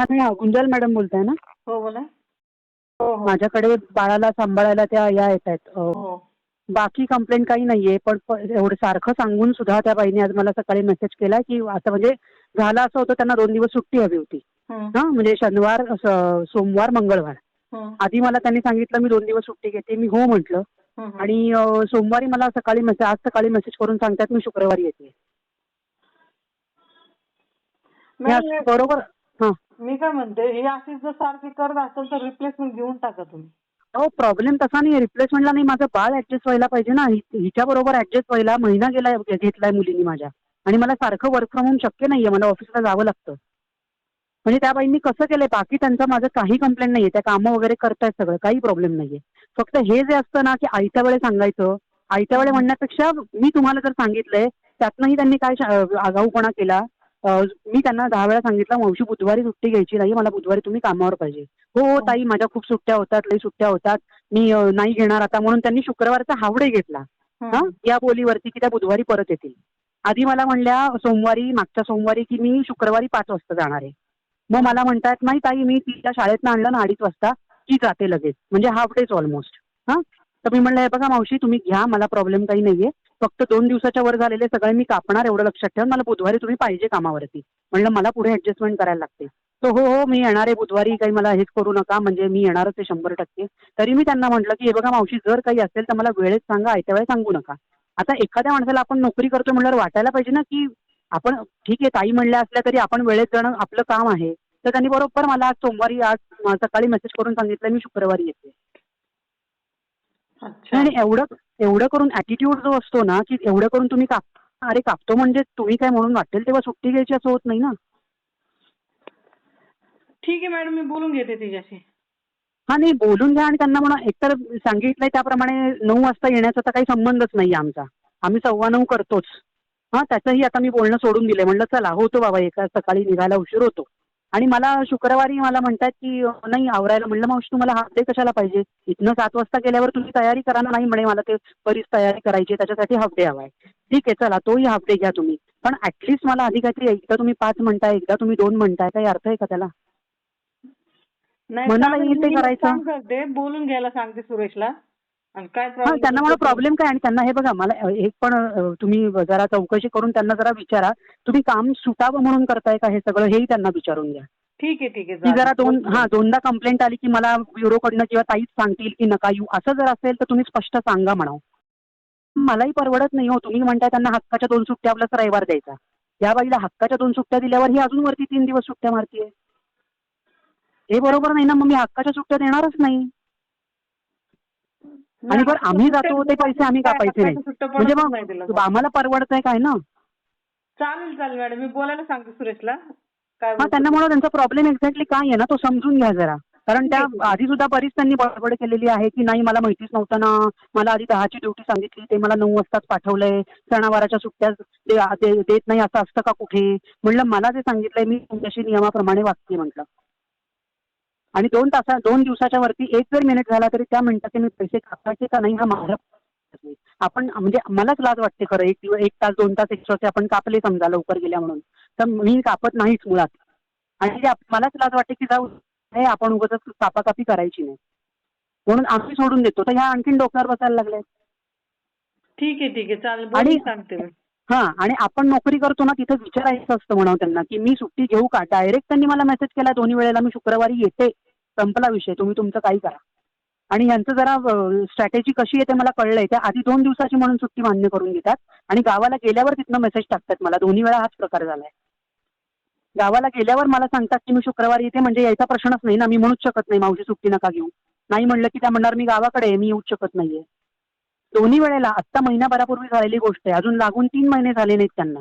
हा गुंजल मॅडम बोलताय ना? हो बोला. हो हो. माझ्याकडे बाळाला सांभाळायला त्या या येत आहेत हो. बाकी कंप्लेंट काही नाहीये पण एवढं सारखं सांगून सुद्धा त्या बाईने आज मला सकाळी मेसेज केला की असं म्हणजे झालं असं होतं त्यांना दोन दिवस सुट्टी हवी होती. हं, म्हणजे शनिवार सोमवार मंगळवार. आधी मला त्यांनी सांगितलं मी दोन दिवस सुट्टी घेते मी हो म्हटलं. आणि सोमवारी मला सकाळी मेसेज आज सकाळी मेसेज करून सांगतात मी शुक्रवारी येते. बरोबर. मी काय म्हणते ही अशीच जर सारखी करत असेल तर रिप्लेसमेंट घेऊन टाका तुम्ही. हो प्रॉब्लेम तसा नाही रिप्लेसमेंटला नाही माझं बाळ ऍडजस्ट व्हायला पाहिजे ना. हिच्या बरोबर ऍडजस्ट व्हायला महिना गेला घेतलाय मुलींनी माझ्या. आणि मला सारखं वर्क फ्रॉम होम शक्य नाहीये. मला ऑफिसला जावं लागतं. म्हणजे त्या बाईंनी कसं केलंय बाकी त्यांचं माझं काही कंप्लेंट नाहीये. त्या कामं वगैरे करतायत सगळं. काही प्रॉब्लेम नाहीये. फक्त हे जे असतं ना की आयत्या वेळे सांगायचं. आयत्या वेळे म्हणण्यापेक्षा मी तुम्हाला जर सांगितलंय त्यातनंही त्यांनी काय आगाऊपणा केला. मी त्यांना दहा वेळा सांगितलं मावशी बुधवारी सुट्टी घ्यायची नाही मला बुधवारी तुम्ही कामावर पाहिजे. हो हो ताई माझ्या खूप सुट्ट्या होतात लई सुट्ट्या होतात. मी नाही घेणार आता. म्हणून त्यांनी शुक्रवारचा हावडे घेतला. हं. या बोलीवरती की त्या बुधवारी परत येतील. आधी मला म्हणल्या सोमवारी मागच्या सोमवारी की मी शुक्रवारी पाच वाजता जाणार आहे. मग मला म्हणतात नाही ताई मी तिला शाळेत आणलं ना अडीच वाजता ती जाते लगेच. म्हणजे हाफ डेच ऑलमोस्ट. हा? तर मी म्हणलं हे बघा मावशी तुम्ही घ्या मला प्रॉब्लेम काही नाहीये. फक्त दोन दिवसाच्या वर झालेले सगळे मी कापणार एवढं लक्षात ठेवा. मला बुधवारी तुम्ही पाहिजे कामावरती. म्हणलं मला पुढे ऍडजस्टमेंट करायला लागते. तो हो हो मी येणार आहे बुधवारी. काही मला हेच करू नका. म्हणजे मी येणारच आहे शंभर टक्के. तरी मी त्यांना म्हटलं की हे बघा मावशी जर काही असेल तर मला वेळेत सांगा. आयत्या वेळेस सांगू नका. आता एखाद्या माणसाला आपण नोकरी करतो म्हणल्यावर वाटायला पाहिजे ना की आपण ठीक आहे ताई म्हणल्या असल्या तरी आपण वेळेत जाणं आपलं काम आहे. तर त्यांनी बरोबर मला आज सोमवारी आज सकाळी मेसेज करून सांगितलं मी शुक्रवारी येते. आणि एवढं एवढं करून ऍटिट्यूड जो असतो ना की एवढं करून तुम्ही काप अरे कापतो म्हणजे तुम्ही काय म्हणून वाटेल तेव्हा सुट्टी घ्यायची असं होत नाही ना? ठीक आहे मॅडम मी बोलून घेते तिच्याशी. हा नाही बोलून घ्या आणि त्यांना म्हणा एकतर सांगितलंय त्याप्रमाणे नऊ वाजता येण्याचा तर काही संबंधच नाही आमचा. आम्ही सव्वा नऊ करतोच. हा त्याचंही आता मी बोलणं सोडून दिलंय. म्हणलं चला होतो बाबा एका सकाळी निघायला उशीर होतो. आणि मला शुक्रवारी मला म्हणतात की नाही आवरायला. म्हणलं मावशी तुम्हाला हाफ डे कशाला पाहिजे? इथनं सात वाजता गेल्यावर तुम्ही तयारी करा ना. नाही म्हणे मला ते बरीच तयारी करायची आहे, त्याच्यासाठी हाफ डे हवाय. ठीक आहे चला तोही हाफ डे घ्या तुम्ही. पण ऍटलिस्ट मला आधी काहीतरी एकदा तुम्ही पाच म्हणताय एकदा तुम्ही दोन म्हणताय काही अर्थ आहे का त्याला? नाही मनाला येईल ते करायचं. बोलून घ्यायला सांगते सुरेशला. हा त्यांना मला प्रॉब्लेम काय आणि त्यांना हे बघा मला एक पण तुम्ही जरा चौकशी करून त्यांना जरा विचारा. तुम्ही काम सुटावं म्हणून करताय का हे सगळं हेही त्यांना विचारून घ्या. ठीक आहे ठीक आहे जरा. दोन हा दोनदा कंप्लेंट आली की मला ब्युरोकडनं किंवा ताईच सांगतील की नका येऊ. असं जर असेल तर तुम्ही स्पष्ट सांगा म्हणा मलाही परवडत नाही हो. तुम्ही म्हणताय त्यांना हक्काच्या दोन सुट्ट्या आपल्याच रविवार द्यायचा. या बाईला हक्काच्या दोन सुट्ट्या दिल्यावर ही अजून वरती तीन दिवस सुट्ट्या मारतीये. हे बरोबर नाही ना मग मी हक्काच्या सुट्ट्या देणारच नाही. आणि बरं आम्ही जातो ते पैसे आम्ही कापायचे नाही. म्हणजे. मग आम्हाला परवडतंय काय ना? चालेल चालेल मॅडम. मी बोलायला सांगते सुरेशला. हा त्यांना म्हणून त्यांचा प्रॉब्लेम एक्झॅक्टली काय आहे ना तो समजून घ्या जरा. कारण त्या आधी सुद्धा बरीच त्यांनी बडबड केलेली आहे की नाही मला माहितीच नव्हतं ना. मला आधी दहाची ड्युटी सांगितली ते मला नऊ वाजताच पाठवलंय. सणावाराच्या सुट्ट्या देत नाही असं असतं का कुठे? म्हणलं मला जे सांगितलंय मी तुमच्याशी नियमाप्रमाणे वागते म्हटलं. आणि दोन तासा दोन दिवसाच्या वरती एक जर मिनिट झाला तरी त्या मिनिटाचे मी पैसे कापायचे का नाही हा माझा. आपण म्हणजे मलाच लाज वाटते खरं. एक दिवस एक तास दोन तास एक्स्ट्राचे आपण कापले समजा लवकर गेल्या म्हणून. तर मी कापत नाहीच मुळात. आणि मलाच लाज वाटते की जाऊ हे आपण उगाच कापाकापी करायची नाही. म्हणून आम्ही सोडून देतो. तर ह्या आणखीन डोक्यावर बसायला लागले. ठीक आहे ठीक आहे. चालेल. आणि- सांगते. हा आणि आपण नोकरी करतो ना तिथं विचारायचं असतं म्हणावं त्यांना की मी सुट्टी घेऊ का? डायरेक्ट त्यांनी मला मेसेज केला दोन्ही वेळेला मी शुक्रवारी येते. संपला विषय तुम्ही तुमचं काही करा. आणि यांचं जरा स्ट्रॅटेजी कशी आहे ते मला कळलंय. त्या आधी दोन दिवसाची म्हणून सुट्टी मान्य करून घेतात. आणि गावाला गेल्यावर तिथनं मेसेज टाकतात मला दोन्ही वेळा हाच प्रकार झालाय. गावाला गेल्यावर मला सांगतात की मी शुक्रवारी येते म्हणजे यायचा प्रश्नच नाही ना मी म्हणूच शकत नाही मावशी सुट्टी नका घेऊ. नाही म्हणलं की त्या म्हणणार मी गावाकडे आहे मी येऊच शकत नाहीये. दोन्ही वेळेला आत्ता महिनाभरापूर्वी झालेली गोष्ट आहे. अजून लागून तीन महिने झाले नाहीत त्यांना.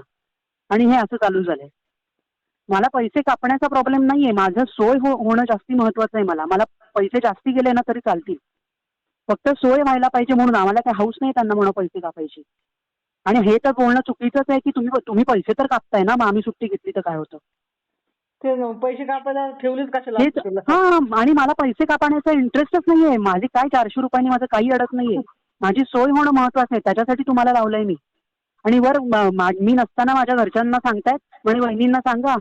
आणि हे असं चालू झालंय. मला पैसे कापण्याचा प्रॉब्लेम नाहीये. माझं सोय हो होणं जास्ती महत्वाचं आहे मला. मला पैसे जास्ती गेले ना तरी चालतील. फक्त सोय व्हायला पाहिजे म्हणून आम्हाला काय हाऊस नाही त्यांना म्हणून पैसे कापायची. आणि हे तर बोलणं चुकीचंच आहे की तुम्ही तुम्ही पैसे तर कापताय ना? मग आम्ही सुट्टी घेतली तर काय होतं? ते पैसे कापायला ठेवलेच कशाला? हा आणि मला पैसे कापण्याचा इंटरेस्टच नाहीये. माझे काय चारशे रुपयांनी माझं काही अडत नाहीये. माझी सोय होणं महत्वाचं आहे. त्याच्यासाठी तुम्हाला लावलंय मी. आणि वर मी नसताना माझ्या घरच्यांना सांगतायत म्हणे वहिनींना सांगा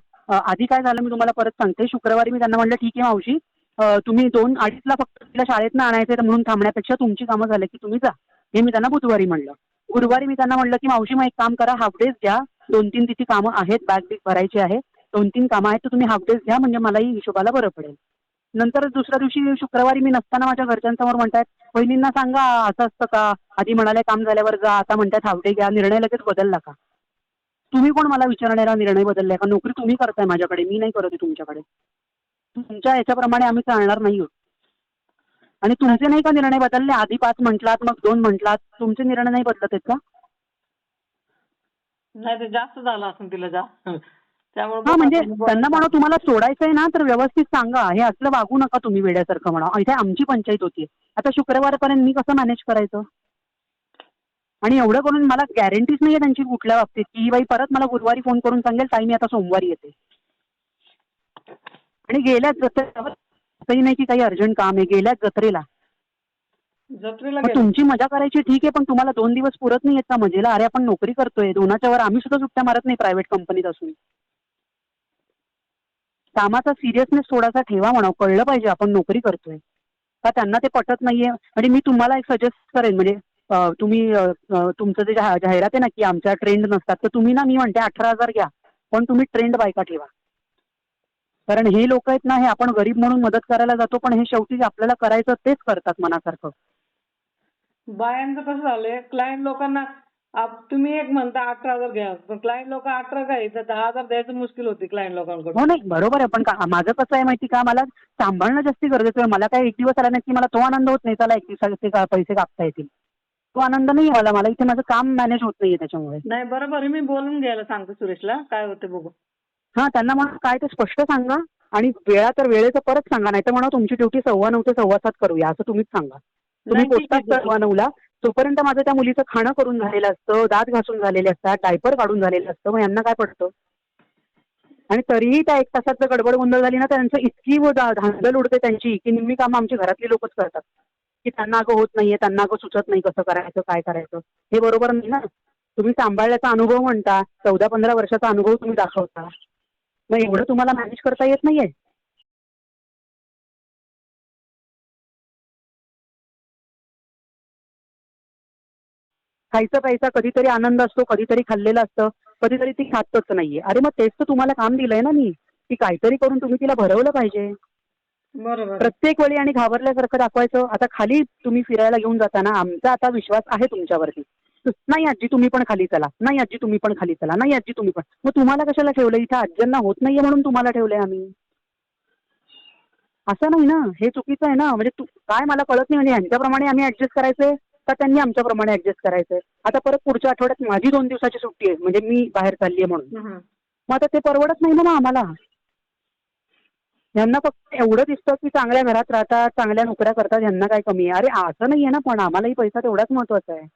आधी काय झालं मी तुम्हाला परत सांगते. शुक्रवारी मी त्यांना म्हणलं ठीक आहे मावशी तुम्ही दोन अडीचला फक्त तिला शाळेतनं आणायचं म्हणून थांबण्यापेक्षा तुमची कामं झाली की तुम्ही जा. हे मी त्यांना बुधवारी म्हणलं. गुरुवारी मी त्यांना म्हणलं की मावशी मग एक काम करा हाफ डेज घ्या. दोन तीन तिची कामं आहेत बॅग बिग भरायची आहे. दोन तीन कामं आहेत तर तुम्ही हाफ डेज घ्या म्हणजे मलाही हिशोबाला बरं पडेल. नंतर दुसऱ्या दिवशी शुक्रवारी मी नसताना माझ्या घरच्यांसमोर म्हणतायत बहिणींना सांगा असं असतं का? आधी म्हणाले काम झाल्यावर जा आता म्हणतात हावटे घ्या निर्णय लगेच बदलला का? तुम्ही कोण मला विचारणारा निर्णय बदललाय का? नोकरी तुम्ही करताय माझ्याकडे मी नाही करत आहे तुमच्याकडे. तुमच्या याच्याप्रमाणे आम्ही चालणार नाही आहोत आणि तुमचे नाही का निर्णय बदलले? आधी पाच म्हटलात मग दोन म्हटलात. तुमचे निर्णय नाही बदलत आहेत का? नाही ते जास्त झालं असेल तिला जा. हा म्हणजे त्यांना म्हणा तुम्हाला सोडायचंय ना तर व्यवस्थित सांगा. हे असलं वागू नका तुम्ही वेड्यासारखं म्हणा. इथे आमची पंचायत होती. आता शुक्रवारपर्यंत मी कसं मॅनेज करायचं? आणि एवढं करून मला गॅरंटीच नाहीये त्यांची कुठल्या बाबतीत. की ही बाई परत मला गुरुवारी फोन करून सांगेल ताई मी आता सोमवारी येते. आणि गेल्याच जत्रेवर असंही नाही की काही अर्जंट काम आहे गेल्याच जत्रेला. जत्रेला तुमची मजा करायची ठीक आहे पण तुम्हाला दोन दिवस पुरत नाही येत का मजेला? अरे आपण नोकरी करतोय. दोनाच्या वर आम्ही सुद्धा सुट्ट्या मारत नाही प्रायव्हेट कंपनीत असून कामाचा सिरियसनेस थोडासा ठेवा म्हणा कळलं पाहिजे आपण नोकरी करतोय. का त्यांना ते पटत नाहीये? म्हणजे मी तुम्हाला एक सजेस्ट करेन म्हणजे तुम्ही तुमचं जे जाहिरात आहे ना की आमच्या ट्रेंड नसतात तर तुम्ही ना मी म्हणते अठरा हजार घ्या पण तुम्ही ट्रेंड बायका ठेवा. कारण हे लोक आहेत ना हे आपण गरीब म्हणून मदत करायला जातो पण हे शेवटी जे आपल्याला करायचं तेच करतात मनासारखं. बायांचं कसं झालंय क्लायंट लोकांना तुम्ही एक म्हणता अठरा हजार घ्या. पण क्लायंट लोक अठरा काय तर दहा हजार द्यायचं मुश्किल होती क्लायंट लोकांकडून. हो नाही बरोबर आहे. पण का माझं कसं आहे माहिती का? मला सांभाळणं जास्ती गरजेचं आहे. मला काय एक दिवस आला नाही. की मला तो आनंद होत नाही. चला एक दिवसाचे का- पैसे कापता येतील. तो आनंद नाही मला. मला इथे माझं काम मॅनेज होत नाहीये त्याच्यामुळे. नाही बरोबर आहे. मी बोलून घ्यायला सांगते सुरेशला. काय होते बघू. हा त्यांना म्हणा काय ते स्पष्ट सांगा. आणि वेळा तर वेळेचं परत सांगा. नाही तर म्हणा तुमची ड्युटी सव्वा नऊ ते सव्वा सात करूया. असं तुम्हीच सांगा. तुम्ही नाही, ठीक आहे, पोचतात सव्वा नऊला तोपर्यंत माझं त्या मुलीचं खाणं करून झालेलं असतं दात घासून झालेले असतात डायपर काढून झालेलं असतं मग यांना काय पडतं? आणि तरीही त्या एक तासात जर गडबड गोंधळ झाली ना त्यांचं इतकी धांदल उडते त्यांची की निम्मी कामं आमची घरातली लोकच करतात. की त्यांना अगं होत नाहीये त्यांना अगं सुचत नाही कसं करायचं काय करायचं. हे बरोबर नाही ना. तुम्ही सांभाळल्याचा अनुभव म्हणता चौदा पंधरा वर्षाचा अनुभव तुम्ही दाखवता. मग एवढं तुम्हाला मॅनेज करता येत नाहीये. खायचं प्यायचा कधीतरी आनंद असतो कधीतरी खाल्लेलं असतं कधीतरी ती खातच नाहीये. अरे मग तेच तर तुम्हाला काम दिलंय ना मी की काहीतरी करून तुम्ही तिला भरवलं पाहिजे. बरोबर. प्रत्येक वेळी आणि घाबरल्यासारखं दाखवायचं. आता खाली तुम्ही फिरायला घेऊन जाताना आमचा आता विश्वास आहे तुमच्यावरती. नाही आजी तुम्ही पण खाली चला. नाही आजी तुम्ही पण खाली चला. नाही आजी तुम्ही पण. मग तुम्हाला कशाला ठेवलं इथं आज्यांना होत नाहीये म्हणून तुम्हाला ठेवलंय आम्ही. असं नाही ना. हे चुकीचं आहे ना. म्हणजे काय मला कळत नाही. म्हणजे ह्यांच्याप्रमाणे आम्ही ऍडजस्ट करायचंय? का त्यांनी आमच्याप्रमाणे ऍडजस्ट करायचंय? आता परत पुढच्या आठवड्यात माझी दोन दिवसाची सुट्टी आहे म्हणजे मी बाहेर चालली आहे म्हणून. मग आता ते परवडत नाही ना मग आम्हाला. यांना फक्त एवढं दिसतं की चांगल्या घरात राहतात चांगल्या नोकऱ्या करतात यांना काय कमी आहे? अरे असं नाहीये ना पण आम्हालाही पैसा तेवढाच महत्त्वाचा आहे.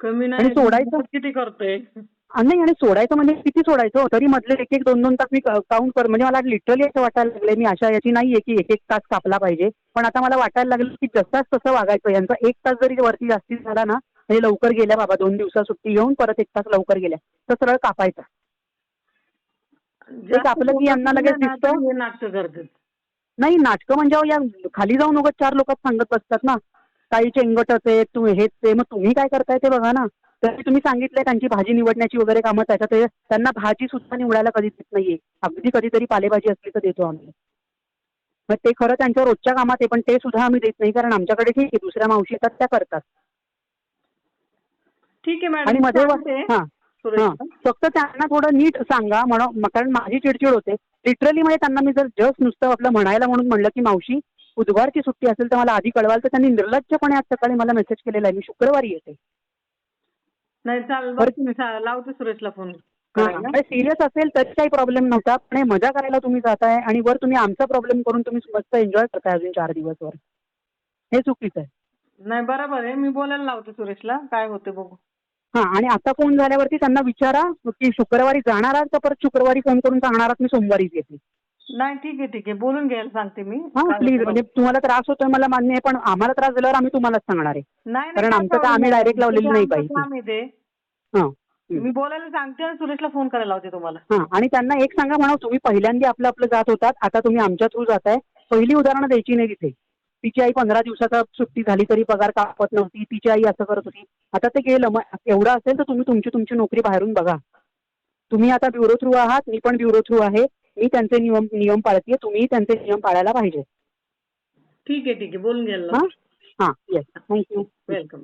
कमी नाही सोडायचं? किती करतोय? नाही आणि सोडायचं म्हणजे किती सोडायचं? तरी मधले एक एक दोन दोन तास मी काउंट कर म्हणजे मला लिटरली असं वाटायला लागले मी अशा याची नाहीये की एक एक तास कापला पाहिजे. पण आता मला वाटायला लागलं की जसाच तसं वागायचं यांचा एक तास जरी वरती जास्ती झाला ना हे लवकर गेल्या बाबा दोन दिवसा सुट्टी घेऊन परत एक तास लवकर गेल्या तर सरळ कापायचा. जास्त आपलं की यांना लगेच नाही ना, दिसतं. तरी नाटकं करतात. नाही नाटकं म्हणजे या खाली जाऊन उगाच चार लोक सांगत बसतात ना. काही चेंगटच आहे तू हेच आहे मग तुम्ही काय करताय ते बघा ना. तरी तुम्ही सांगितलंय त्यांची भाजी निवडण्याची वगैरे कामं त्याच्यात. त्यांना भाजी सुद्धा निवडायला कधी देत नाहीये. अगदी कधीतरी पालेभाजी असली तर देतो आम्ही. मग ते खरं त्यांच्या रोजच्या कामात आहे पण ते सुद्धा आम्ही देत नाही कारण आमच्याकडे ठीक आहे दुसऱ्या मावशी येतात त्या करतात. ठीक आहे आणि मॅडममध्ये सांगते. हा हा. फक्त त्यांना थोडं नीट सांगा म्हणा म- कारण माझी चिडचिड होते. लिटरली म्हणजे त्यांना मी जर जस्ट नुसतं आपलं म्हणायला म्हणून म्हणलं की मावशी बुधवारची सुट्टी असेल तर मला आधी कळवाल तर त्यांनी निर्लज्जपणे आज सकाळी मला मेसेज केलेला आहे. मी शुक्रवारी येते. नाही चालेल बरं. सा- लावते सुरेशला फोन सिरियस असेल तरी काही प्रॉब्लेम नव्हता. पण हे मजा करायला तुम्ही जाताय आणि वर तुम्ही आमचा प्रॉब्लेम करून तुम्ही मस्त एन्जॉय करताय अजून चार दिवस वर हे चुकीचं आहे. नाही बरोबर आहे. मी बोलायला लावते सुरेशला. काय होते बघू. हा आणि आता फोन झाल्यावरती त्यांना विचारा की शुक्रवारी जाणार आहात का? परत शुक्रवारी फोन करून सांगणार आहात मी सोमवारीच येते. नाही ठीक आहे ठीक आहे. बोलून घ्यायला सांगते मी. हा प्लीज म्हणजे. तुम्हाला त्रास होतोय मला मान्य आहे पण आम्हाला त्रास झाल्यावर आम्ही तुम्हालाच सांगणार आहे. नाही नाही, कारण आमचं तर आम्ही direct लावलेली नाही पाहिजे. हा मी बोलायला सांगते आणि सुरेशला फोन करायला लावते तुम्हाला. हा आणि त्यांना एक सांगा म्हणा तुम्ही पहिल्यांदा आपलं आपलं जात होतात आता तुम्ही आमच्या थ्रू जाताय. पहिली उदाहरणं द्यायची नाही तिथे. तिची आई पंधरा दिवसाचा सुट्टी झाली तरी पगार कापत नव्हती तिची आई असं करत होती. आता ते गेलं मग एवढं असेल तर तुम्ही तुमची तुमची नोकरी बाहेरून बघा. तुम्ही आता ब्युरो थ्रू आहात मी पण ब्युरो थ्रू आहे. मी त्यांचे नियम नियम पाळते तुम्ही त्यांचे नियम पाळायला पाहिजे. ठीक आहे ठीक आहे. बोलून घ्यायला हा? हा येस थँक्यू वेलकम